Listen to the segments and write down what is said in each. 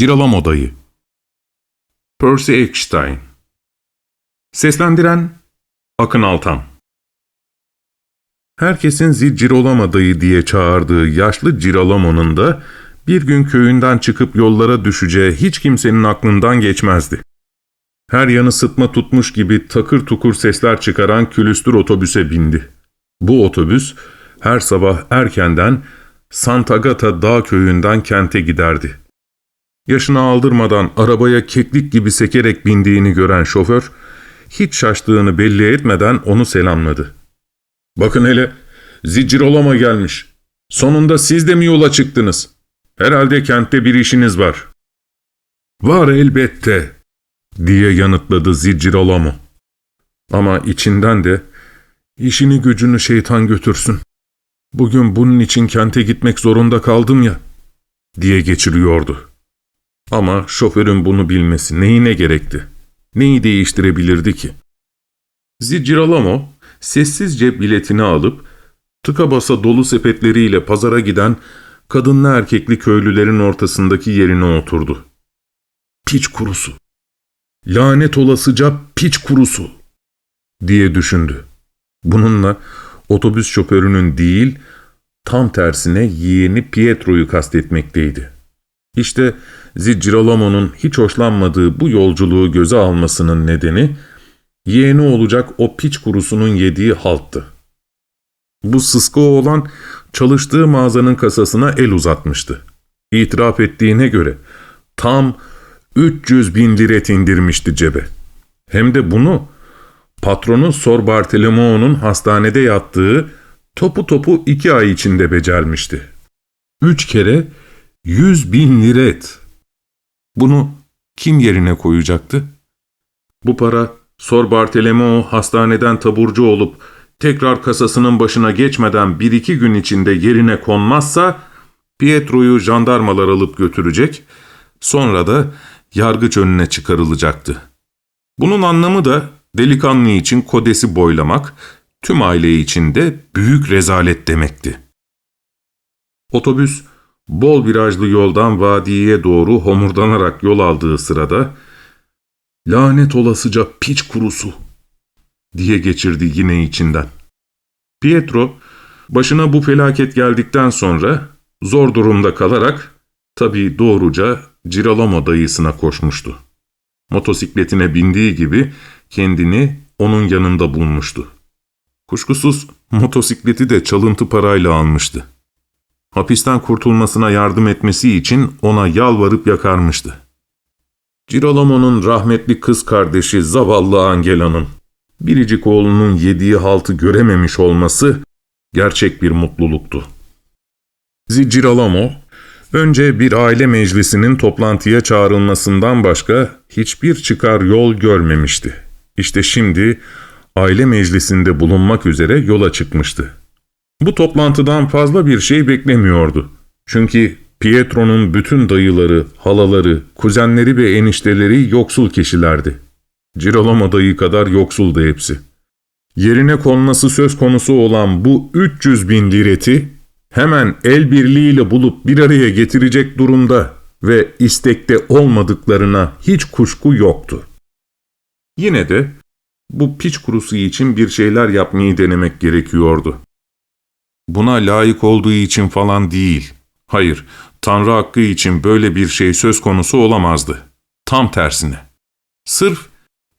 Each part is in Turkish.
Girolamo Dayı Percy Eckstein Seslendiren Akın Altan Herkesin Zicirolamo dayı diye çağırdığı yaşlı Girolamo'nun da bir gün köyünden çıkıp yollara düşeceği hiç kimsenin aklından geçmezdi. Her yanı sıtma tutmuş gibi takır tukur sesler çıkaran külüstür otobüse bindi. Bu otobüs her sabah erkenden Santagata dağ köyünden kente giderdi. Yaşını aldırmadan arabaya keklik gibi sekerek bindiğini gören şoför, hiç şaştığını belli etmeden onu selamladı. ''Bakın hele, Zicirolama gelmiş. Sonunda siz de mi yola çıktınız? Herhalde kentte bir işiniz var.'' ''Var elbette.'' diye yanıtladı Zicirolamo. Ama içinden de, ''İşini gücünü şeytan götürsün. Bugün bunun için kente gitmek zorunda kaldım ya.'' diye geçiriyordu. Ama şoförün bunu bilmesi neyine gerekti? Neyi değiştirebilirdi ki? Ziciralamo sessizce biletini alıp tıka basa dolu sepetleriyle pazara giden kadınlı erkekli köylülerin ortasındaki yerine oturdu. Piç kurusu. Lanet olasıca piç kurusu diye düşündü. Bununla otobüs şoförünün değil, tam tersine yeğeni Pietro'yu kastetmekteydi. İşte Zicirolamo'nun hiç hoşlanmadığı bu yolculuğu göze almasının nedeni, yeğeni olacak o piç kurusunun yediği halttı. Bu sıska olan çalıştığı mağazanın kasasına el uzatmıştı. İtiraf ettiğine göre tam 300 bin liret indirmişti cebe. Hem de bunu patronu Sor Bartolomeo'nun hastanede yattığı topu topu iki ay içinde becermişti. Üç kere yüz bin liret. Bunu kim yerine koyacaktı? Bu para Sor Bartolomeo hastaneden taburcu olup tekrar kasasının başına geçmeden bir iki gün içinde yerine konmazsa Pietro'yu jandarmalar alıp götürecek, sonra da yargıç önüne çıkarılacaktı. Bunun anlamı da delikanlı için kodesi boylamak, tüm aile için de büyük rezalet demekti. Otobüs, bol virajlı yoldan vadiye doğru homurdanarak yol aldığı sırada, ''Lanet olasıca piç kurusu!'' diye geçirdi yine içinden. Pietro, başına bu felaket geldikten sonra zor durumda kalarak, tabii doğruca Girolamo dayısına koşmuştu. Motosikletine bindiği gibi kendini onun yanında bulmuştu. Kuşkusuz motosikleti de çalıntı parayla almıştı. Hapisten kurtulmasına yardım etmesi için ona yalvarıp yakarmıştı. Girolamo'nun rahmetli kız kardeşi zavallı Angela'nın biricik oğlunun yediği haltı görememiş olması gerçek bir mutluluktu. Zicirolamo, önce bir aile meclisinin toplantıya çağrılmasından başka hiçbir çıkar yol görmemişti. İşte şimdi aile meclisinde bulunmak üzere yola çıkmıştı. Bu toplantıdan fazla bir şey beklemiyordu. Çünkü Pietro'nun bütün dayıları, halaları, kuzenleri ve enişteleri yoksul kişilerdi. Girolamo dayı kadar yoksuldu hepsi. Yerine konması söz konusu olan bu 300 bin lireti hemen el birliğiyle bulup bir araya getirecek durumda ve istekte olmadıklarına hiç kuşku yoktu. Yine de bu piç kurusu için bir şeyler yapmayı denemek gerekiyordu. Buna layık olduğu için falan değil. Hayır, Tanrı hakkı için böyle bir şey söz konusu olamazdı. Tam tersine. Sırf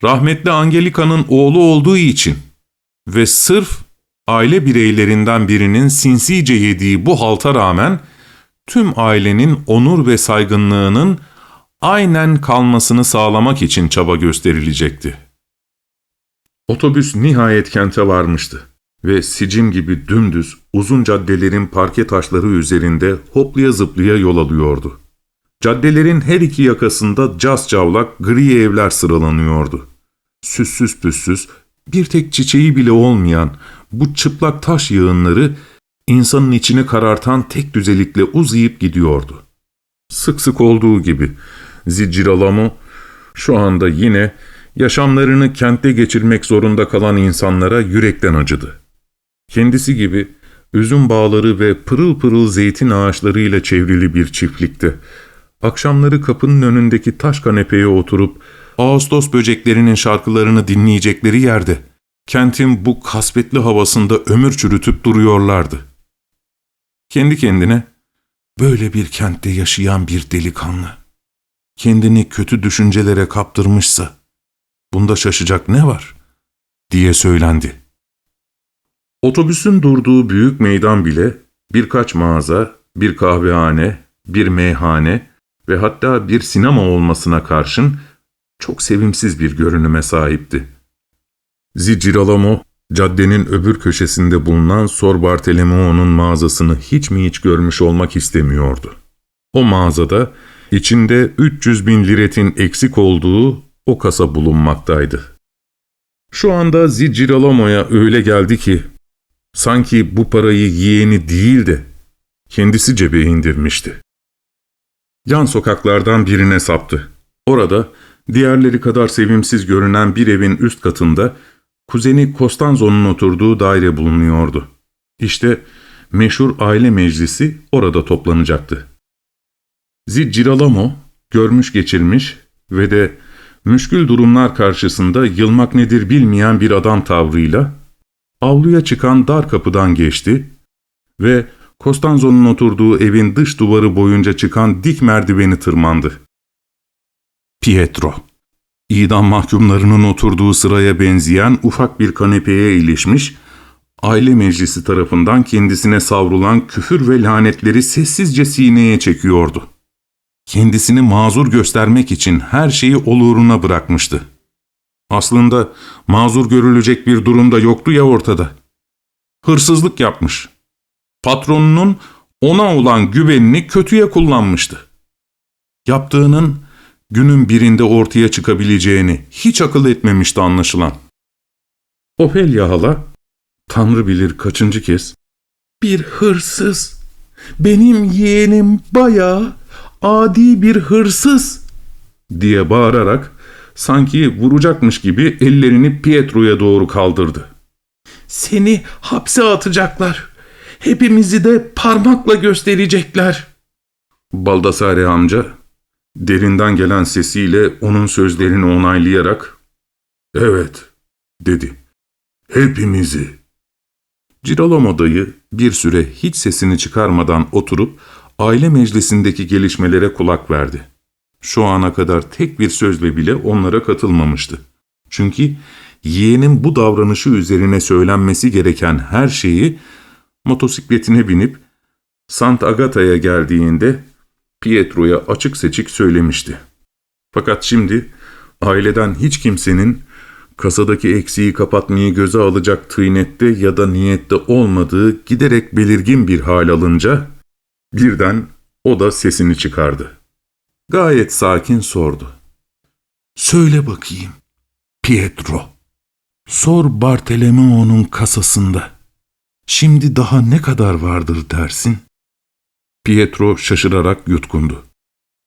rahmetli Angelika'nın oğlu olduğu için ve sırf aile bireylerinden birinin sinsice yediği bu halta rağmen tüm ailenin onur ve saygınlığının aynen kalmasını sağlamak için çaba gösterilecekti. Otobüs nihayet kente varmıştı ve sicim gibi dümdüz uzun caddelerin parke taşları üzerinde hoplaya zıplaya yol alıyordu. Caddelerin her iki yakasında caz cavlak gri evler sıralanıyordu. Süssüz püssüz, bir tek çiçeği bile olmayan bu çıplak taş yığınları insanın içini karartan tek düzelikle uzayıp gidiyordu. Sık sık olduğu gibi Ziciralamo şu anda yine yaşamlarını kentte geçirmek zorunda kalan insanlara yürekten acıdı. Kendisi gibi üzüm bağları ve pırıl pırıl zeytin ağaçlarıyla çevrili bir çiftlikte akşamları kapının önündeki taş kanepeye oturup Ağustos böceklerinin şarkılarını dinleyecekleri yerde, kentin bu kasvetli havasında ömür çürütüp duruyorlardı. Kendi kendine, böyle bir kentte yaşayan bir delikanlı, kendini kötü düşüncelere kaptırmışsa, bunda şaşacak ne var, diye söylendi. Otobüsün durduğu büyük meydan bile birkaç mağaza, bir kahvehane, bir meyhane ve hatta bir sinema olmasına karşın çok sevimsiz bir görünüme sahipti. Ziciralamo, caddenin öbür köşesinde bulunan Sor Bartolomeo'nun mağazasını hiç mi hiç görmüş olmak istemiyordu. O mağazada içinde 300 bin liretin eksik olduğu o kasa bulunmaktaydı. Şu anda Ziciralamo'ya öyle geldi ki, sanki bu parayı yeğeni değil de kendisi cebe indirmişti. Yan sokaklardan birine saptı. Orada diğerleri kadar sevimsiz görünen bir evin üst katında kuzeni Costanzo'nun oturduğu daire bulunuyordu. İşte meşhur aile meclisi orada toplanacaktı. Ziciralamo görmüş geçirmiş ve de müşkül durumlar karşısında yılmak nedir bilmeyen bir adam tavrıyla avluya çıkan dar kapıdan geçti ve Costanzo'nun oturduğu evin dış duvarı boyunca çıkan dik merdiveni tırmandı. Pietro, idam mahkumlarının oturduğu sıraya benzeyen ufak bir kanepeye ilişmiş, aile meclisi tarafından kendisine savrulan küfür ve lanetleri sessizce sineye çekiyordu. Kendisini mazur göstermek için her şeyi oluruna bırakmıştı. Aslında mazur görülecek bir durumda yoktu ya ortada. Hırsızlık yapmış. Patronunun ona olan güvenini kötüye kullanmıştı. Yaptığının günün birinde ortaya çıkabileceğini hiç akıl etmemişti anlaşılan. Ophelia hala, Tanrı bilir kaçıncı kez, ''Bir hırsız, benim yeğenim bayağı adi bir hırsız!'' diye bağırarak sanki vuracakmış gibi ellerini Pietro'ya doğru kaldırdı. ''Seni hapse atacaklar. Hepimizi de parmakla gösterecekler.'' Baldassare amca derinden gelen sesiyle onun sözlerini onaylayarak ''Evet'' dedi. ''Hepimizi.'' Girolamo dayı bir süre hiç sesini çıkarmadan oturup aile meclisindeki gelişmelere kulak verdi. Şu ana kadar tek bir sözle bile onlara katılmamıştı. Çünkü yeğenin bu davranışı üzerine söylenmesi gereken her şeyi motosikletine binip Sant Agata'ya geldiğinde Pietro'ya açık seçik söylemişti. Fakat şimdi aileden hiç kimsenin kasadaki eksiği kapatmayı göze alacak tıynette ya da niyette olmadığı giderek belirgin bir hal alınca birden o da sesini çıkardı. Gayet sakin sordu. Söyle bakayım, Pietro. Sor Bartolomeo'nun kasasında. Şimdi daha ne kadar vardır dersin? Pietro şaşırarak yutkundu.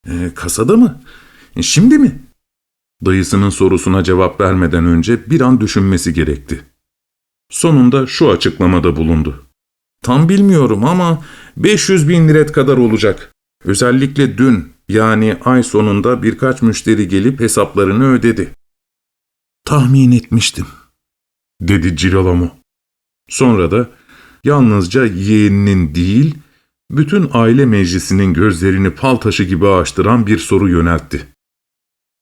E, kasada mı? E, şimdi mi? Dayısının sorusuna cevap vermeden önce bir an düşünmesi gerekti. Sonunda şu açıklamada bulundu. Tam bilmiyorum ama 500 bin liret kadar olacak. Özellikle dün yani ay sonunda birkaç müşteri gelip hesaplarını ödedi. Tahmin etmiştim, dedi Girolamo. Sonra da yalnızca yeğeninin değil, bütün aile meclisinin gözlerini fal taşı gibi açtıran bir soru yöneltti.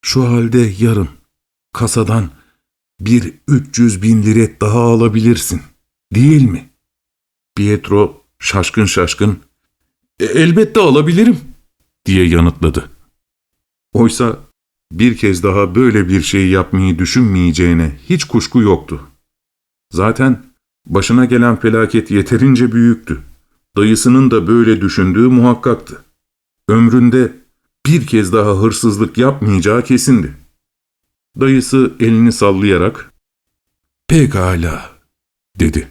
Şu halde yarın kasadan bir 300 bin liret daha alabilirsin, değil mi? Pietro şaşkın şaşkın, e, elbette alabilirim, diye yanıtladı. Oysa bir kez daha böyle bir şey yapmayı düşünmeyeceğine hiç kuşku yoktu. Zaten başına gelen felaket yeterince büyüktü. Dayısının da böyle düşündüğü muhakkaktı. Ömründe bir kez daha hırsızlık yapmayacağı kesindi. Dayısı elini sallayarak, ''Pekala'' dedi.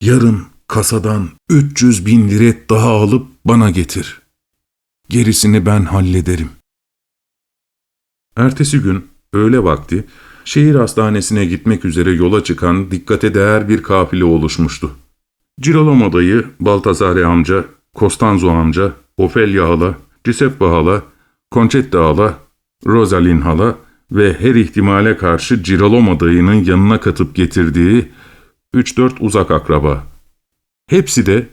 ''Yarın kasadan 300 bin liret daha alıp bana getir. Gerisini ben hallederim.'' Ertesi gün öğle vakti şehir hastanesine gitmek üzere yola çıkan dikkate değer bir kafile oluşmuştu. Girolamo dayı, Baltazare amca, Costanzo amca, Ofelia hala, Giuseppe hala, Concetta hala, Rosalind hala ve her ihtimale karşı Girolamo dayının yanına katıp getirdiği 3-4 uzak akraba. Hepsi de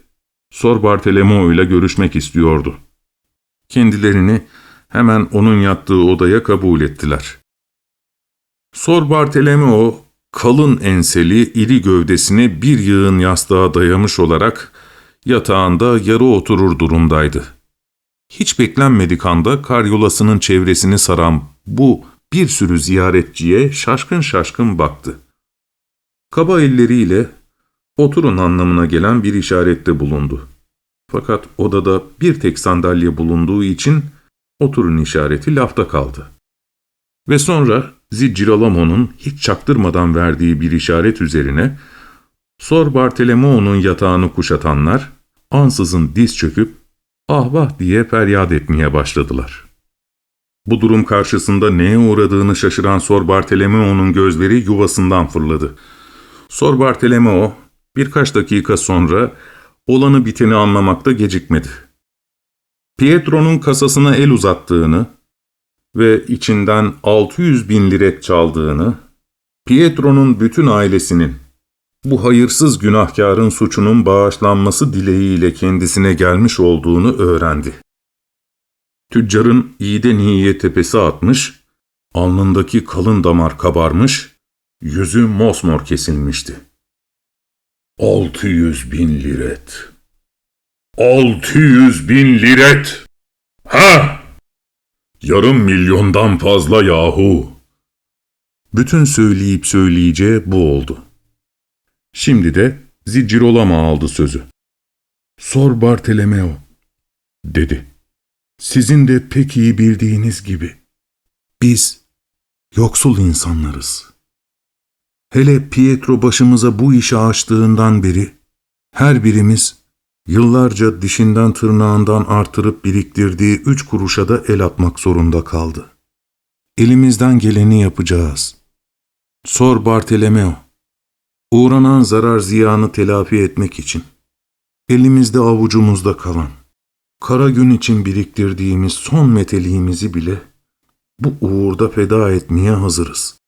Sor Bartolomeo ile görüşmek istiyordu. Kendilerini hemen onun yattığı odaya kabul ettiler. Sor Bartolomeo kalın enseli iri gövdesine bir yığın yastığa dayamış olarak yatağında yarı oturur durumdaydı. Hiç beklenmedik anda karyolasının çevresini saran bu bir sürü ziyaretçiye şaşkın şaşkın baktı. Kaba elleriyle oturun anlamına gelen bir işarette bulundu. Fakat odada bir tek sandalye bulunduğu için oturun işareti lafta kaldı. Ve sonra Ziciralamo'nun hiç çaktırmadan verdiği bir işaret üzerine Sor Bartolomeo'nun yatağını kuşatanlar ansızın diz çöküp ah vah diye feryat etmeye başladılar. Bu durum karşısında neye uğradığını şaşıran Sor Bartolomeo'nun gözleri yuvasından fırladı. Sor Bartolomeo birkaç dakika sonra olanı biteni anlamakta gecikmedi. Pietro'nun kasasına el uzattığını ve içinden 600 bin liret çaldığını, Pietro'nun bütün ailesinin bu hayırsız günahkarın suçunun bağışlanması dileğiyle kendisine gelmiş olduğunu öğrendi. Tüccarın iyiden iyiye tepesi atmış, alnındaki kalın damar kabarmış, yüzü mosmor kesilmişti. 600 bin liret. 600 bin liret. Ha! Yarım milyondan fazla yahu. Bütün söyleyip söyleyeceği bu oldu. Şimdi de Zicirolama aldı sözü. Sor Bartolomeo, dedi. Sizin de pek iyi bildiğiniz gibi. Biz yoksul insanlarız. Hele Pietro başımıza bu işi açtığından beri her birimiz yıllarca dişinden tırnağından artırıp biriktirdiği üç kuruşa da el atmak zorunda kaldı. Elimizden geleni yapacağız. Sor Bartolomeo, uğranan zarar ziyanı telafi etmek için, elimizde avucumuzda kalan, kara gün için biriktirdiğimiz son meteliğimizi bile bu uğurda feda etmeye hazırız.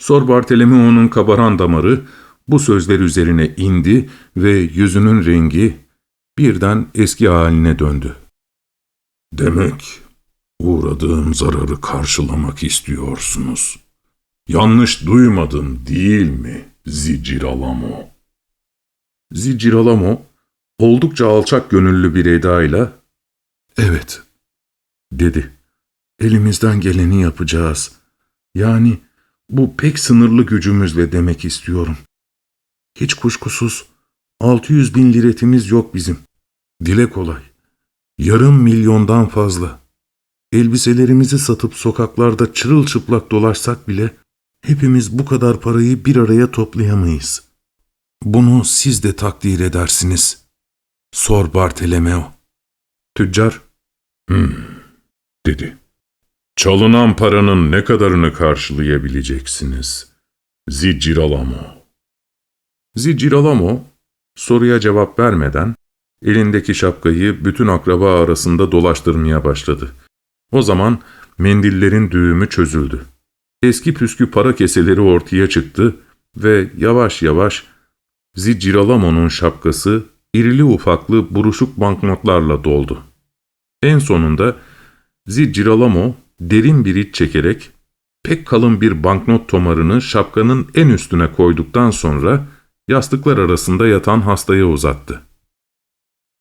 Sor Bartolomeo'nun kabaran damarı bu sözler üzerine indi ve yüzünün rengi birden eski haline döndü. Demek uğradığım zararı karşılamak istiyorsunuz. Yanlış duymadım değil mi Ziciralamo? Ziciralamo oldukça alçak gönüllü bir edayla ''Evet'' dedi. ''Elimizden geleni yapacağız. Yani bu pek sınırlı gücümüzle demek istiyorum. Hiç kuşkusuz 600 bin liretimiz yok bizim. Dile kolay. Yarım milyondan fazla. Elbiselerimizi satıp sokaklarda çırılçıplak dolaşsak bile hepimiz bu kadar parayı bir araya toplayamayız. Bunu siz de takdir edersiniz. Sor Bartolomeo. Tüccar, hmm, dedi. Çalınan paranın ne kadarını karşılayabileceksiniz? Ziciralamo. Ziciralamo, soruya cevap vermeden, elindeki şapkayı bütün akraba arasında dolaştırmaya başladı. O zaman mendillerin düğümü çözüldü. Eski püskü para keseleri ortaya çıktı ve yavaş yavaş Ziciralamo'nun şapkası irili ufaklı buruşuk banknotlarla doldu. En sonunda Ziciralamo derin bir iç çekerek pek kalın bir banknot tomarını şapkanın en üstüne koyduktan sonra yastıklar arasında yatan hastaya uzattı.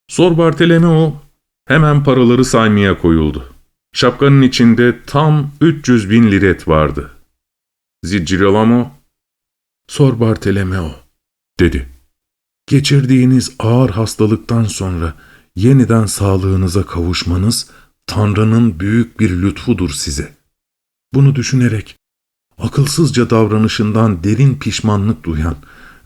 Sor Bartolomeo hemen paraları saymaya koyuldu. Şapkanın içinde tam 300 bin liret vardı. Zicirolamo, Sor Bartolomeo, dedi. Geçirdiğiniz ağır hastalıktan sonra yeniden sağlığınıza kavuşmanız Tanrı'nın büyük bir lütfudur size. Bunu düşünerek akılsızca davranışından derin pişmanlık duyan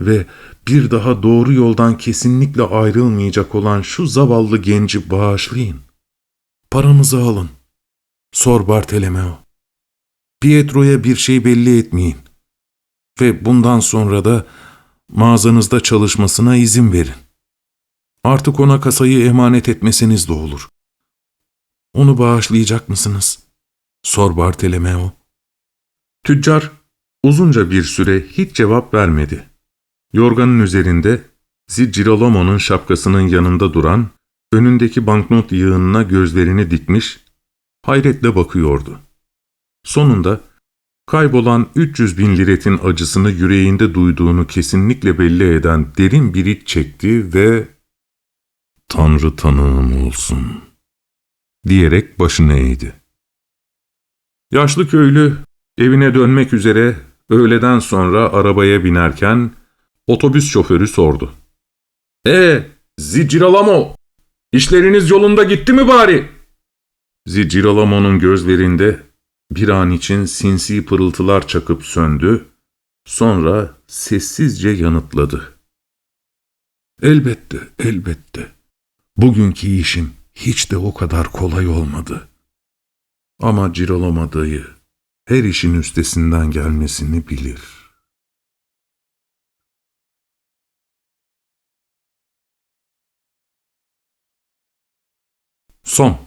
ve bir daha doğru yoldan kesinlikle ayrılmayacak olan şu zavallı genci bağışlayın. Paramızı alın. Sor Bartolomeo. Pietro'ya bir şey belli etmeyin. Ve bundan sonra da mağazanızda çalışmasına izin verin. Artık ona kasayı emanet etmesiniz de olur. Onu bağışlayacak mısınız? Sor Bartolomeo. Tüccar uzunca bir süre hiç cevap vermedi. Yorganın üzerinde Zicirolomo'nun şapkasının yanında duran, önündeki banknot yığınına gözlerini dikmiş, hayretle bakıyordu. Sonunda kaybolan 300 bin liretin acısını yüreğinde duyduğunu kesinlikle belli eden derin bir iç çekti ve ''Tanrı tanığım olsun.'' Diyerek başını eğdi. Yaşlı köylü evine dönmek üzere öğleden sonra arabaya binerken otobüs şoförü sordu. ''E, Ziciralamo, işleriniz yolunda gitti mi bari?'' Ziciralamo'nun gözlerinde bir an için sinsi pırıltılar çakıp söndü, sonra sessizce yanıtladı. ''Elbette, elbette. Bugünkü işim hiç de o kadar kolay olmadı. Ama Cirolamo dayı her işin üstesinden gelmesini bilir. Son